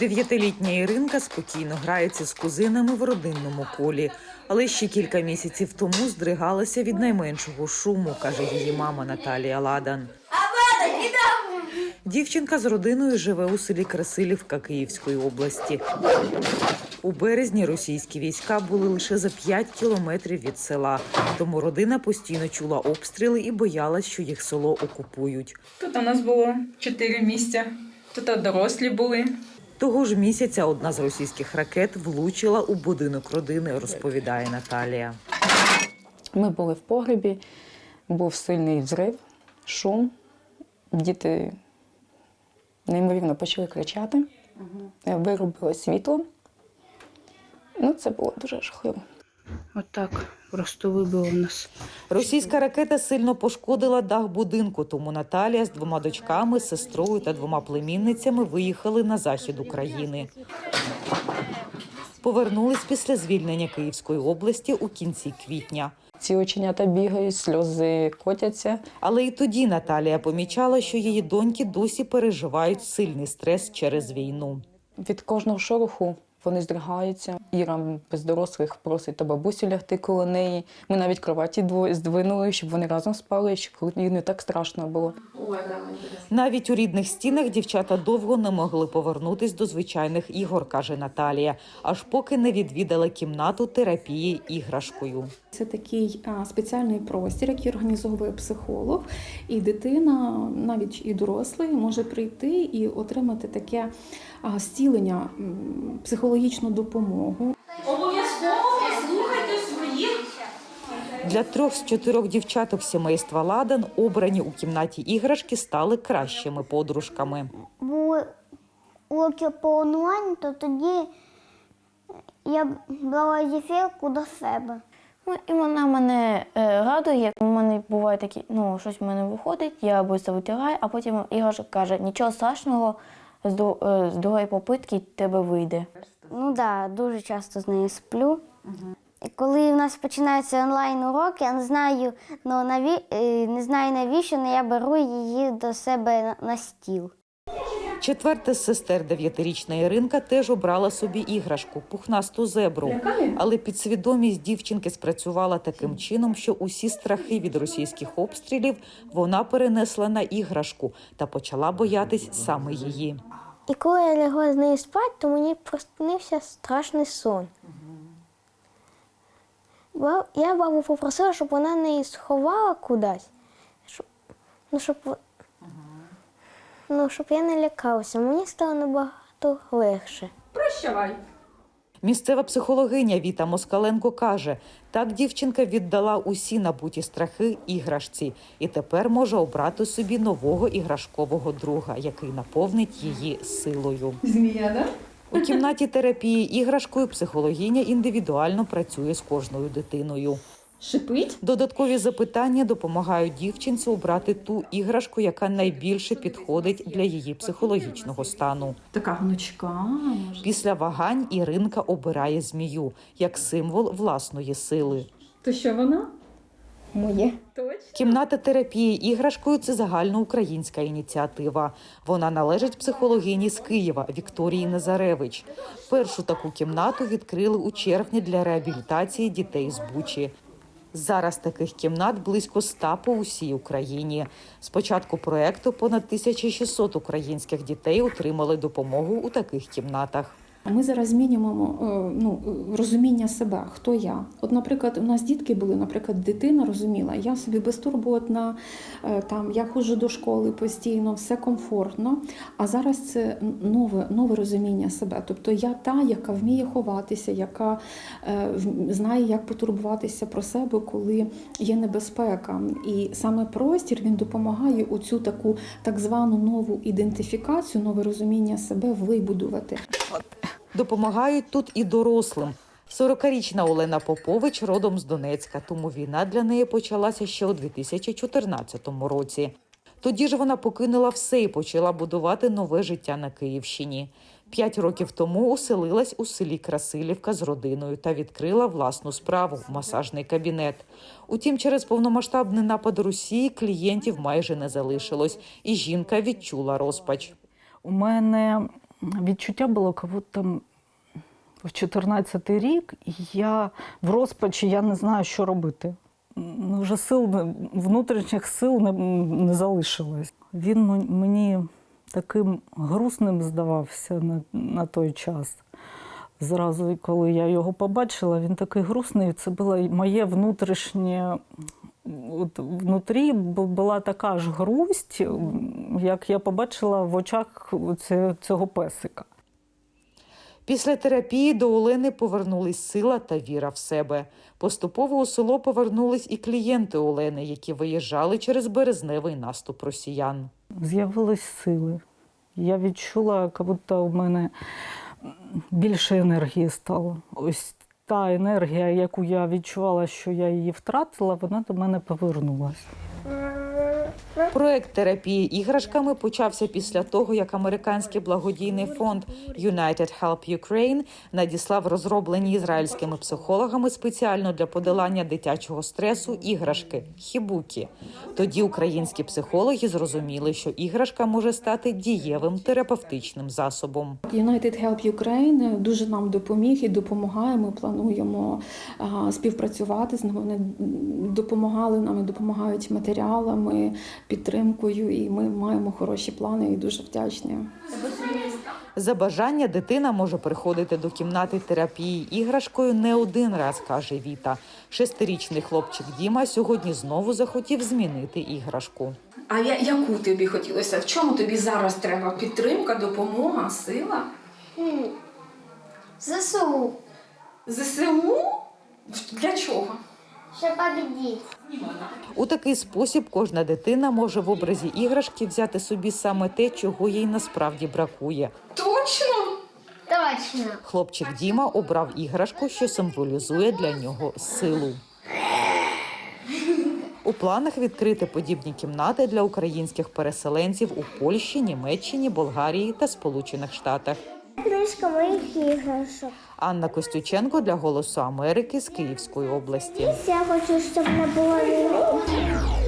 Дев'ятилітня Іринка спокійно грається з кузинами в родинному колі, але ще кілька місяців тому здригалася від найменшого шуму, каже її мама Наталія Ладан. Дівчинка з родиною живе у селі Красилівка Київської області. У березні російські війська були лише за 5 кілометрів від села, тому родина постійно чула обстріли і боялась, що їх село окупують. Тут у нас було чотири місця. Тут дорослі були. Того ж місяця одна з російських ракет влучила у будинок родини, розповідає Наталія. Ми були в погребі, був сильний взрив, шум. Діти неймовірно почали кричати, вирубило світло. Ну, це було дуже жахливо. Отак просто вибило в нас. Російська ракета сильно пошкодила дах будинку, тому Наталія з двома дочками, сестрою та двома племінницями виїхали на захід України. Повернулись після звільнення Київської області у кінці квітня. Ці оченята бігають, сльози котяться. Але і тоді Наталія помічала, що її доньки досі переживають сильний стрес через війну. Від кожного шороху вони здригаються. Іра без дорослих просить та бабусю лягти коло неї. Ми навіть кроваті здвинули, щоб вони разом спали, щоб їй не так страшно було. Навіть у рідних стінах дівчата довго не могли повернутись до звичайних ігор, каже Наталія, аж поки не відвідали кімнату терапії іграшкою. Це такий а, спеціальний простір, який організовує психолог, і дитина, навіть і дорослий, може прийти і отримати таке зцілення, психологічну допомогу. Обов'язково слухайте своїх Для трьох з чотирьох дівчаток сімейства Ладан обрані у кімнаті іграшки стали кращими подружками. були уроки по онлайн, то тоді я брала зефірку до себе. Ну, і вона мене е, радує. У мене буває такі, ну, щось в мене виходить, я швидко витираю, а потім Ігор каже, нічого страшного, е, з другої попитки тебе вийде. Ну так, да, дуже часто з нею сплю. І коли в нас починаються онлайн уроки, я не знаю, ну, наві... е, не знаю навіщо, але я беру її до себе на- на стіл. Четверта з сестер дев'ятирічна Іринка теж обрала собі іграшку пухнасту зебру. Але підсвідомість дівчинки спрацювала таким чином, що усі страхи від російських обстрілів вона перенесла на іграшку та почала боятись саме її. І коли я лягла з нею спати, то мені проснився страшний сон. Ба- Я бабу попросила, щоб вона неї сховала кудись. Щоб, ну, щоб, ну, щоб я не лякалася. Мені стало набагато легше. Прощавай. Місцева психологиня Віта Москаленко каже, так дівчинка віддала усі набуті страхи іграшці і тепер може обрати собі нового іграшкового друга, який наповнить її силою. Змія, да? У кімнаті терапії іграшкою психологиня індивідуально працює з кожною дитиною. Шипить. Додаткові запитання допомагають дівчинці обрати ту іграшку, яка найбільше підходить для її психологічного стану. Така гнучка. Після вагань Іринка обирає змію як символ власної сили. То що вона? Моє. Точно. Кімната терапії іграшкою це загальноукраїнська ініціатива. Вона належить психологині з Києва Вікторії Назаревич. Першу таку кімнату відкрили у червні для реабілітації дітей з Бучі. Зараз таких кімнат близько ста по усій Україні. З початку проекту понад 1600 українських дітей отримали допомогу у таких кімнатах. Ми зараз змінюємо е, ну, е, розуміння себе, хто я. От, наприклад, у нас дітки були, наприклад, дитина розуміла, я собі безтурботна, е, там я ходжу до школи постійно, все комфортно. А зараз це нове, нове розуміння себе. Тобто я та, яка вміє ховатися, яка знає, як потурбуватися про себе, коли є небезпека. І саме простір він допомагає оцю таку так звану нову ідентифікацію, нове розуміння себе вибудувати. Допомагають тут і дорослим. 40-річна Олена Попович родом з Донецька, тому війна для неї почалася ще у 2014 році. Тоді ж вона покинула все і почала будувати нове життя на Київщині. П'ять років тому оселилась у селі Красилівка з родиною та відкрила власну справу масажний кабінет. Утім, через повномасштабний напад Росії клієнтів майже не залишилось, і жінка відчула розпач. У мене відчуття було, як будто в 14-й рік і я в розпачі, я не знаю, що робити. Ну, Вже сил, внутрішніх сил не, не залишилось. Він мені таким грустним здавався на, на той час. Зразу, коли я його побачила, він такий грустний. Це було моє внутрішнє. От внутрі була така ж грусть, як я побачила в очах цього песика. Після терапії до Олени повернулись сила та віра в себе. Поступово у село повернулись і клієнти Олени, які виїжджали через березневий наступ росіян. З'явились сили. Я відчула, як будто у мене більше енергії стало. Ось та енергія, яку я відчувала, що я її втратила, вона до мене повернулася. Проект терапії іграшками почався після того, як американський благодійний фонд United Help Ukraine надіслав розроблені ізраїльськими психологами спеціально для подолання дитячого стресу іграшки хібукі. Тоді українські психологи зрозуміли, що іграшка може стати дієвим терапевтичним засобом. United Help Ukraine дуже нам допоміг і допомагає. Ми плануємо співпрацювати з ними. Вони допомагали нам і допомагають матеріалами, підтримкою, і ми маємо хороші плани і дуже вдячні. За бажання дитина може приходити до кімнати терапії іграшкою не один раз, каже Віта. Шестирічний хлопчик Діма сьогодні знову захотів змінити іграшку. А я, яку тобі хотілося? В чому тобі зараз треба? Підтримка, допомога, сила? ЗСУ, ЗСУ? Для чого? Победить. У такий спосіб кожна дитина може в образі іграшки взяти собі саме те, чого їй насправді бракує. Точно? Точно. Хлопчик Діма обрав іграшку, що символізує для нього силу. У планах відкрити подібні кімнати для українських переселенців у Польщі, Німеччині, Болгарії та Сполучених Штатах. Книжка моїх іграшок. Анна Костюченко для Голосу Америки з Київської області. Я хочу, щоб не було війни.